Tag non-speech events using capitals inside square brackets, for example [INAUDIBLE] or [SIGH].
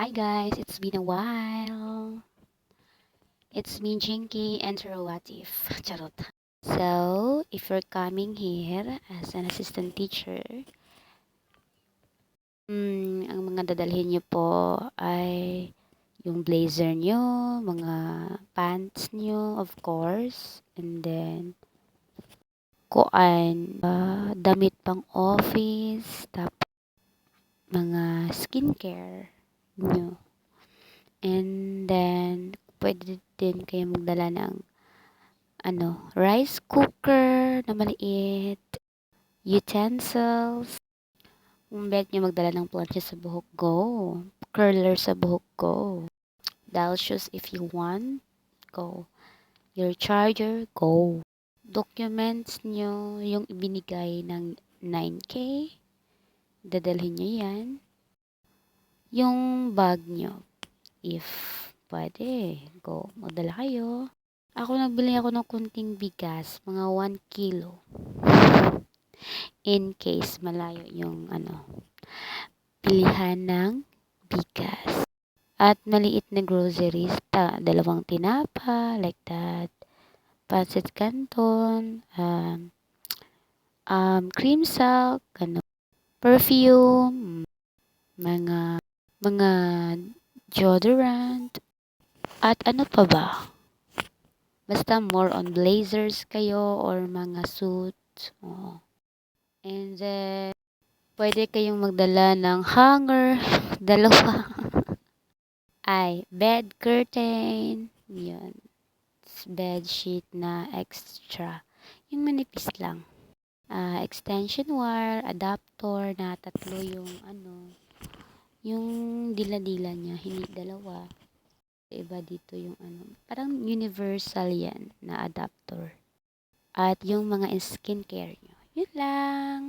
Hi guys, it's been a while. It's me, Jinky, and Rowatif. [LAUGHS] Charot. So, if you're coming here as an assistant teacher, mm, ang mga dadalhin nyo po ay yung blazer nyo, mga pants nyo, of course, and then kuan, ah, damit pang office, tapos mga skincare nyo. And then, pwede din kayo magdala ng ano, rice cooker na maliit, utensils. Kung bet nyo magdala ng plancha sa buhok, go. Curler sa buhok, go. Dial shoes if you want, go. Your charger, go. Documents nyo, yung ibinigay ng 9K, dadalhin nyo yan. Yung bag nyo, if pwede, go. Magdala kayo. Ako nagbili ako ng kunting bigas, mga 1 kilo. In case malayo yung ano, pilihan ng bigas. At maliit na groceries, ta, dalawang tinapa, like that. Pancit canton, um, um, cream silk, ano, perfume, mga, mga deodorant, at ano pa ba? Basta more on blazers kayo or mga suits. Oh. And then, pwede kayong magdala ng hanger, [LAUGHS] dalawa. [LAUGHS] Ay, bed curtain. Yun. Bed sheet na extra. Yung manipis lang. Ah, extension wire, adapter na tatlo yung ano, yung dila-dila niya, hindi dalawa. Iba dito yung ano, parang universal yan na adapter. At yung mga skincare nyo. Yun lang.